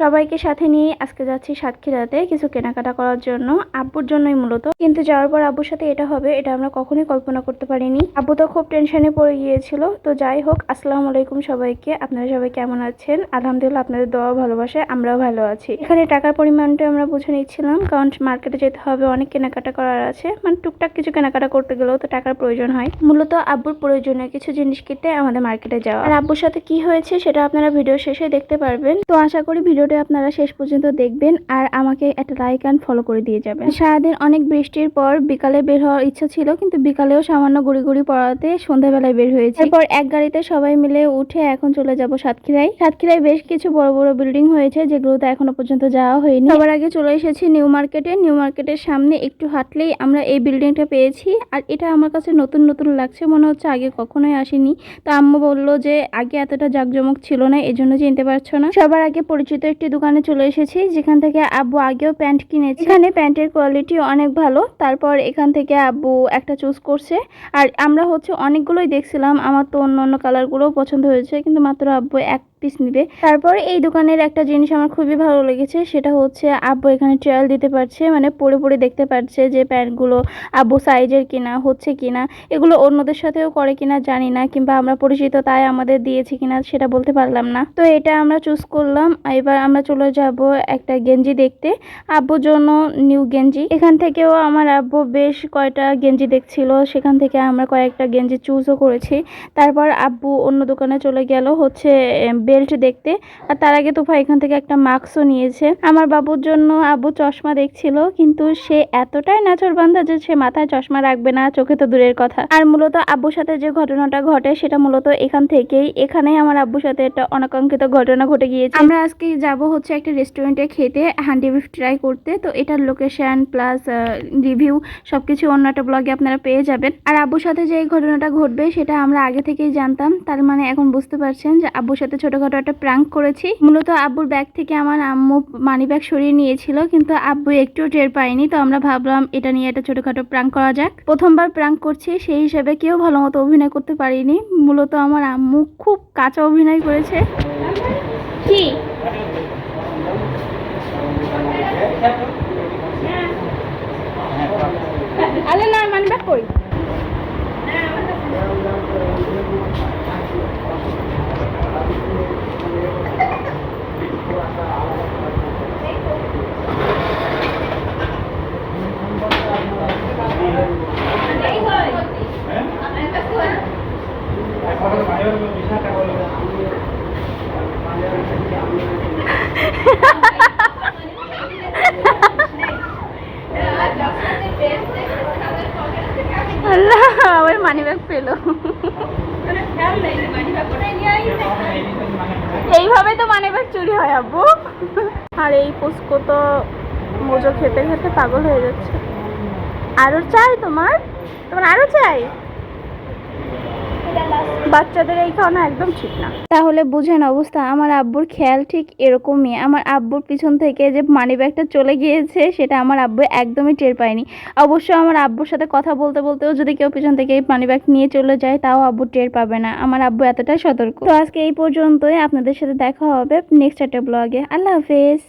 সবাইকে সাথে নিয়ে আজকে যাচ্ছি সাতক্ষীরাতে কিছু কেনাকাটা করার জন্য। আব্বুর জন্যই মূলত। কিন্তু যাওয়ার পর আব্বুর সাথে এটা হবে, এটা আমরা কখনোই কল্পনা করতে পারিনি। আব্বু তো খুব টেনশনে পড়ে গিয়েছিল। তো যাই হোক, আসসালামু আলাইকুম সবাইকে। আপনারা সবাই কেমন আছেন? আলহামদুলিল্লাহ, আপনাদের দোয়া ভালোবাসায় আমরাও ভালো আছি। এখানে টাকার পরিমাণটা আমরা বুঝে নিচ্ছিলাম, কারণ মার্কেটে যেতে হবে, অনেক কেনাকাটা করার আছে। মানে টুকটাক কিছু কেনাকাটা করতে গেলেও তো টাকার প্রয়োজন হয়। মূলত আব্বুর প্রয়োজনীয় কিছু জিনিস কিনতে আমাদের মার্কেটে যাওয়া। আর আব্বুর সাথে কি হয়েছে, সেটা আপনারা ভিডিও শেষে দেখতে পারবেন। তো আশা করি ভিডিওটি আপনারা শেষ পর্যন্ত দেখবেন আর আমাকে একটা লাইক অ্যান্ড ফলো করে দিয়ে যাবেন। সারাদিন অনেক বৃষ্টির পর বিকালে বের হওয়ার ইচ্ছা ছিল, কিন্তু বিকালেও সামান্য গুড়ি গুড়ি পড়াতে সন্ধ্যাবেলায় বের হয়েছে। এরপর এক গাড়িতে সবাই মিলে উঠে এখন চলে যাব সাতক্ষীরায়। সাতক্ষীরায় বেশ কিছু বড় বড় বিল্ডিং হয়েছে, যেগুলোতে এখনও পর্যন্ত যাওয়া হয়নি। সবার আগে চলে এসেছি নিউ মার্কেটে। নিউ মার্কেটের সামনে একটু হাঁটলেই আমরা এই বিল্ডিংটা পেয়েছি, আর এটা আমার কাছে নতুন নতুন লাগছে, মনে হচ্ছে আগে কখনোই আসেনি। তো আম্মু বলল যে, আগে এতটা জাঁকজমক ছিল না এই জন্য চিনতে পারছ না। সবার আগে পরিচিত একটি দোকানে চলে এসেছি, যেখান থেকে আব্বু আগেও প্যান্ট কিনেছে। এখানে প্যান্টের কোয়ালিটি অনেক ভালো, তারপর এখান থেকে আব্বু একটা চুজ করছে। আর আমরা হচ্ছে অনেকগুলোই দেখছিলাম, আমার তো অন্য অন্য কালারগুলোও পছন্দ হয়েছে, কিন্তু মাত্র আব্বু এক পিস নিবে। তারপর এই দোকানের একটা জিনিস আমার খুবই ভালো লেগেছে, সেটা হচ্ছে আব্বু এখানে ট্রায়াল দিতে পারছে মানে পরে পরে দেখতে পারছে যে প্যান্টগুলো আব্বু সাইজের কিনা, হচ্ছে কিনা, এগুলো অন্যদের সাথেও করে কিনা জানি না, কিংবা আমরা পরিচিত তাই আমাদের দিয়েছে কিনা সেটা বলতে পারলাম না। তো এটা আমরা চুজ করলাম, এবার আমরা চলে যাব একটা গেঞ্জি দেখতে, আব্বুর জন্য নিউ গেঞ্জি। এখান থেকেও আমার আব্বু বেশ কয়টা গেঞ্জি দেখছিল, সেখান থেকে আমরা কয়েকটা গেঞ্জি চুজও করেছি। তারপর আব্বু অন্য দোকানে চলে গেল, হচ্ছে বেল্ট দেখতে। আর তার আগে তোফা এখান থেকে একটা মাস্কও নিয়েছে। আমার বাবুর জন্য আব্বু চশমা দেখছিল, কিন্তু সে এতটাই নাচর বান্ধা যে সে মাথায় চশমা রাখবে না, চোখে তো দূরের কথা। আর মূলত আব্বুর সাথে যে ঘটনাটা ঘটে, সেটা মূলত এখান থেকেই। এখানেই আমার আব্বুর সাথে একটা অনাকাঙ্ক্ষিত ঘটনা ঘটে গিয়েছে। আমরা আজকে যাব হচ্ছে একটা রেস্টুরেন্টে খেতে, হান্ডি বিফ ট্রাই করতে। তো এটার লোকেশন প্লাস রিভিউ, সবকিছু অন্য একটা ব্লগে আপনারা পেয়ে যাবেন। আর আব্বুর সাথে যে ঘটনাটা ঘটবে, সেটা আমরা আগে থেকেই জানতাম। তার মানে এখন বুঝতে পারছেন যে আব্বুর সাথে ছোটখাটো একটা প্রাঙ্ক করেছি। মূলত আব্বুর ব্যাগ থেকে আমার আম্মু মানি ব্যাগ সরিয়ে নিয়েছিল, কিন্তু আব্বু একটু টের পায়নি। তো আমরা ভাবলাম, এটা নিয়ে একটা ছোটখাটো প্রাঙ্ক করা যাক। প্রথমবার প্রাঙ্ক করছি, সেই হিসেবে কেউ ভালো মতো অভিনয় করতে পারিনি। মূলত আমার আম্মু খুব কাঁচা অভিনয় করেছে। কি? না মানি ব্যাগ আল্লাহ, আমার মানি ব্যাগ পেল। এইভাবে তো মানি ব্যাগ চুরি হয়, আব্বু। আর এই পুষ্কো তো মোজো খেতে খেতে পাগল হয়ে যাচ্ছে। আরও চাই তোমার? তোমার আরও চাই? বাচ্চাদের এই খাওয়ানো একদম ঠিক না। তাহলে বুঝেন অবস্থা, আমার আব্বুর খেয়াল ঠিক এরকমই। আমার আব্বুর পিছন থেকে যে মানি ব্যাগটা চলে গিয়েছে, সেটা আমার আব্বু একদমই টের পায়নি। অবশ্য আমার আব্বুর সাথে কথা বলতে বলতেও যদি কেউ পিছন থেকে এই মানি ব্যাগ নিয়ে চলে যায়, তাও আব্বু টের পাবে না। আমার আব্বু এতটাই সতর্ক। তো আজকে এই পর্যন্তই। আপনাদের সাথে দেখা হবে নেক্সট একটা ব্লগে আল্লাহ হাফেজ।